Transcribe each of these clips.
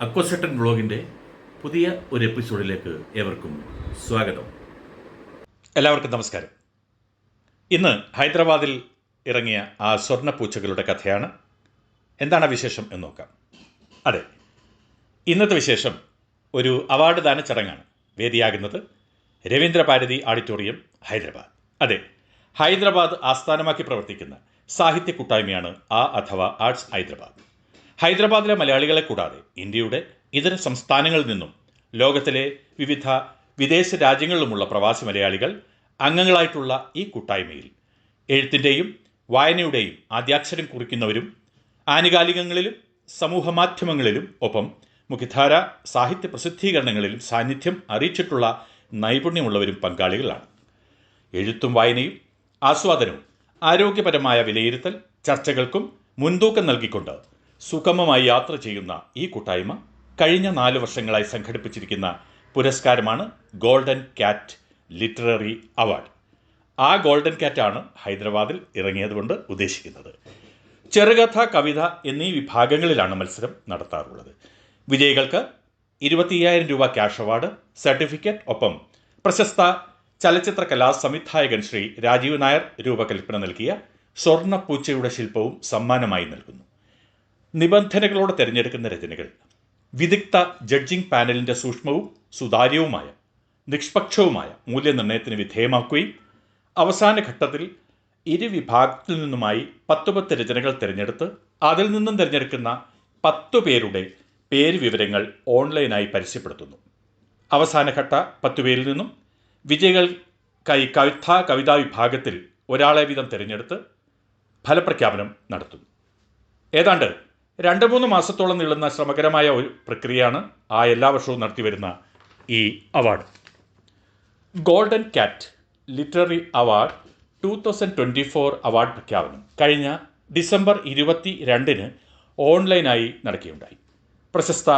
അക്വസെട്ടൻ വ്ളോഗിന്റെ പുതിയ ഒരു എപ്പിസോഡിലേക്ക് ഏവർക്കും സ്വാഗതം. എല്ലാവർക്കും നമസ്കാരം. ഇന്ന് ഹൈദരാബാദിൽ ഇറങ്ങിയ ആ സ്വർണ പൂച്ചകളുടെ കഥയാണ്. എന്താണ് വിശേഷം എന്ന് നോക്കാം. അതെ ഇന്നത്തെ വിശേഷം ഒരു അവാർഡ് ദാന ചടങ്ങാണ്. വേദിയാകുന്നത് രവീന്ദ്ര ഭാരതി ഓഡിറ്റോറിയം ഹൈദരാബാദ്. അതെ ഹൈദരാബാദ് ആസ്ഥാനമാക്കി പ്രവർത്തിക്കുന്ന സാഹിത്യ കൂട്ടായ്മയാണ് ആ അഥവാ ആർട്സ് ഹൈദരാബാദ്. ഹൈദരാബാദിലെ മലയാളികളെ കൂടാതെ ഇന്ത്യയുടെ ഇതര സംസ്ഥാനങ്ങളിൽ നിന്നും ലോകത്തിലെ വിവിധ വിദേശ രാജ്യങ്ങളിലുമുള്ള പ്രവാസി മലയാളികൾ അംഗങ്ങളായിട്ടുള്ള ഈ കൂട്ടായ്മയിൽ എഴുത്തിന്റെയും വായനയുടെയും ആദ്യാക്ഷരം കുറിക്കുന്നവരും ആനുകാലികങ്ങളിലും സമൂഹ മാധ്യമങ്ങളിലും ഒപ്പം മുഖ്യധാര സാഹിത്യ പ്രസിദ്ധീകരണങ്ങളിലും സാന്നിധ്യം അറിയിച്ചിട്ടുള്ള നൈപുണ്യമുള്ളവരും പങ്കാളികളാണ്. എഴുത്തും വായനയും ആസ്വാദനവും ആരോഗ്യപരമായ വിലയിരുത്തൽ ചർച്ചകൾക്കും മുൻതൂക്കം നൽകിക്കൊണ്ട് സുഗമമായി യാത്ര ചെയ്യുന്ന ഈ കൂട്ടായ്മ കഴിഞ്ഞ നാല് വർഷങ്ങളായി സംഘടിപ്പിച്ചിരിക്കുന്ന പുരസ്കാരമാണ് ഗോൾഡൻ കാറ്റ് ലിറ്റററി അവാർഡ്. ആ ഗോൾഡൻ കാറ്റാണ് ഹൈദരാബാദിൽ ഇറങ്ങിയതുകൊണ്ട് ഉദ്ദേശിക്കുന്നത്. ചെറുകഥ കവിത എന്നീ വിഭാഗങ്ങളിലാണ് മത്സരം നടത്താറുള്ളത്. വിജയികൾക്ക് ഇരുപത്തിയ്യായിരം രൂപ ക്യാഷ് അവാർഡ് സർട്ടിഫിക്കറ്റ് ഒപ്പം പ്രശസ്ത ചലച്ചിത്ര കലാ സംവിധായകൻ ശ്രീ രാജീവ് നായർ രൂപകൽപ്പന നൽകിയ സ്വർണ പൂച്ചയുടെ ശില്പവും സമ്മാനമായി നൽകുന്നു. നിബന്ധനകളോടെ തിരഞ്ഞെടുക്കുന്ന രചനകൾ. വിദഗ്ധ ജഡ്ജിംഗ് പാനലിന്റെ സൂക്ഷ്മവും സുതാര്യവുമായ നിഷ്പക്ഷവുമായ മൂല്യനിർണയത്തിന് വിധേയമാക്കുകയും അവസാന ഘട്ടത്തിൽ ഇരുവിഭാഗത്തിൽ നിന്നുമായി പത്ത് പത്ത് രചനകൾ തിരഞ്ഞെടുത്ത് അതിൽ നിന്നും തിരഞ്ഞെടുക്കുന്ന പത്തു പേരുടെ പേര് വിവരങ്ങൾ ഓൺലൈനായി പരസ്യപ്പെടുത്തുന്നു. അവസാനഘട്ട പത്തു പേരിൽ നിന്നും വിജയികൾക്കായി കവിത കവിതാ വിഭാഗത്തിൽ ഒരാളെ വീതം തിരഞ്ഞെടുത്ത് ഫലപ്രഖ്യാപനം നടത്തുന്നു. ഏതാണ്ട് രണ്ട് മൂന്ന് മാസത്തോളം നീളുന്ന ശ്രമകരമായ ഒരു പ്രക്രിയയാണ് ആ എല്ലാ വർഷവും നടത്തിവരുന്ന ഈ award. Golden cat literary award two thousand twenty four award പ്രഖ്യാപനം കഴിഞ്ഞ ഡിസംബർ ഇരുപത്തി രണ്ടിന് ഓൺലൈനായി നടക്കുകയുണ്ടായി. പ്രശസ്ത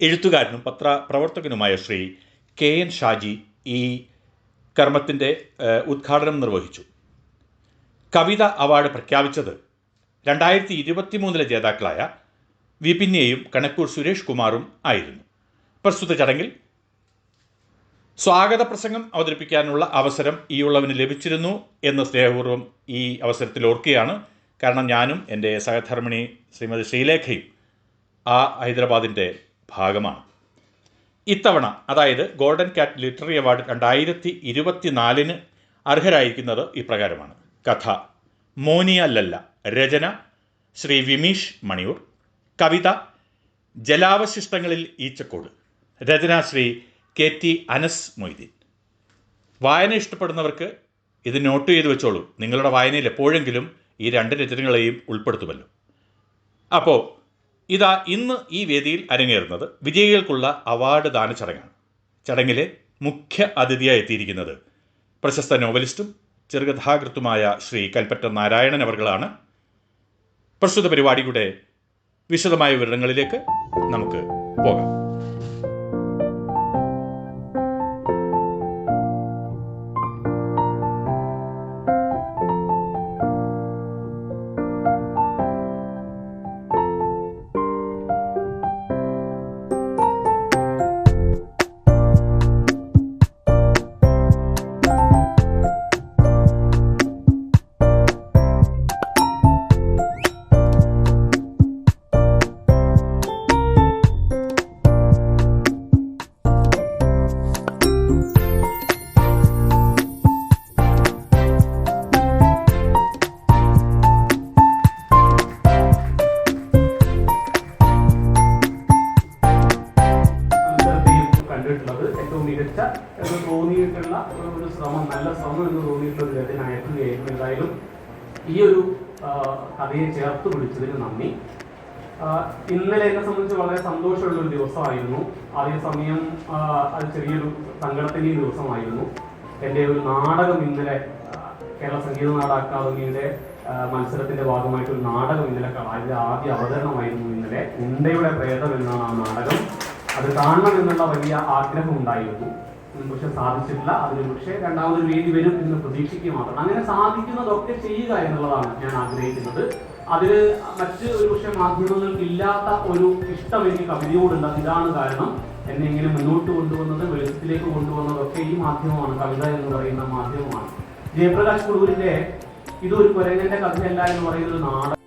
എഴുത്തുകാരനും പത്ര പ്രവർത്തകനുമായ ശ്രീ കെ എൻ ഷാജി ഈ കർമ്മത്തിന്റെ ഉദ്ഘാടനം നിർവഹിച്ചു. കവിത അവാർഡ് പ്രഖ്യാപിച്ചത് രണ്ടായിരത്തി ഇരുപത്തി മൂന്നിലെ ജേതാക്കളായ വിപിന്നെയും കണക്കൂർ സുരേഷ് കുമാറും ആയിരുന്നു. പ്രസ്തുത ചടങ്ങിൽ സ്വാഗത പ്രസംഗം അവതരിപ്പിക്കാനുള്ള അവസരം ഈ ഉള്ളവന് ലഭിച്ചിരുന്നു എന്ന് സ്നേഹപൂർവം ഈ അവസരത്തിൽ ഓർക്കുകയാണ്. കാരണം ഞാനും എന്റെ സഹധർമ്മിണി ശ്രീമതി ശ്രീലേഖയും ആ ഹൈദരാബാദിന്റെ ഭാഗമാണ്. ഇത്തവണ അതായത് ഗോൾഡൻ കാറ്റ് ലിറ്റററി അവാർഡ് രണ്ടായിരത്തി ഇരുപത്തിനാലിന് അർഹരായിരിക്കുന്നത് ഇപ്രകാരമാണ്. കഥ മോനിയ ലല്ല രചന ശ്രീ വിമീഷ് മണിയൂർ. കവിത ജലാവശിഷ്ടങ്ങളിൽ ഈച്ചക്കോട്. രചന ശ്രീ കെ ടി അനസ് മൊയ്തീൻ. വായന ഇഷ്ടപ്പെടുന്നവർക്ക് ഇത് നോട്ട് ചെയ്തു വെച്ചോളൂ. നിങ്ങളുടെ വായനയിൽ എപ്പോഴെങ്കിലും ഈ രണ്ട് രചനകളെയും ഉൾപ്പെടുത്തുമല്ലോ. അപ്പോൾ ഇതാ ഇന്ന് ഈ വേദിയിൽ അരങ്ങേറുന്നത് വിജയികൾക്കുള്ള അവാർഡ് ദാന ചടങ്ങാണ് ചടങ്ങിലെ മുഖ്യ അതിഥിയായി എത്തിയിരിക്കുന്നത് പ്രശസ്ത നോവലിസ്റ്റും ചെറുകഥാകൃത്തുമായ ശ്രീ കൽപ്പറ്റ നാരായണൻ അവർകളാണ് പ്രസ്തുത പരിപാടിയുടെ വിശദമായ വിവരങ്ങളിലേക്ക് നമുക്ക് പോകാം. എന്ന് തോന്നിയിട്ടുള്ള ഒരു ശ്രമം നല്ല ശ്രമം എന്ന് തോന്നിയിട്ടുള്ള രചന അയക്കുകയായിരുന്നു. എന്തായാലും ഈ ഒരു കഥയെ ചേർത്ത് പിടിച്ചതിന് നന്ദി. ഇന്നലെ എന്നെ സംബന്ധിച്ച് വളരെ സന്തോഷമുള്ള ഒരു ദിവസമായിരുന്നു. അതേസമയം സമയം അത് ചെറിയൊരു സങ്കടത്തിന്റെ ദിവസമായിരുന്നു. എന്റെ ഒരു നാടകം ഇന്നലെ കേരള സംഗീത നാടക അക്കാദമിയുടെ മത്സരത്തിന്റെ ഭാഗമായിട്ട് ഒരു നാടകം ഇന്നലെ അതിന്റെ ആദ്യ അവതരണമായിരുന്നു ഇന്നലെ. ഉണ്ടയുടെ പ്രേതം എന്നാണ് ആ നാടകം. അത് കാണണം എന്നുള്ള വലിയ ആഗ്രഹം ഉണ്ടായിരുന്നു പക്ഷെ സാധിച്ചിട്ടില്ല. അതിന് പക്ഷേ രണ്ടാമതൊരു വേദി വരും എന്ന് പ്രതീക്ഷിക്കുക മാത്രം. അങ്ങനെ സാധിക്കുന്നതൊക്കെ ചെയ്യുക എന്നുള്ളതാണ് ഞാൻ ആഗ്രഹിക്കുന്നത്. അതിൽ മറ്റ് ഒരു പക്ഷെ മാധ്യമങ്ങൾക്ക് ഇല്ലാത്ത ഒരു ഇഷ്ടം എനിക്ക് കവിതയോടുണ്ട്. ഇതാണ് കാരണം എന്നെ ഇങ്ങനെ മുന്നോട്ട് കൊണ്ടുവന്നത് വെളിച്ചത്തിലേക്ക് കൊണ്ടുവന്നതൊക്കെ ഈ മാധ്യമമാണ്. കവിത എന്ന് പറയുന്ന മാധ്യമമാണ്. ജയപ്രകാശ് കുളൂരിന്റെ ഇതൊരു കുരങ്ങന്റെ കഥയല്ല എന്ന് പറയുന്ന നാടകം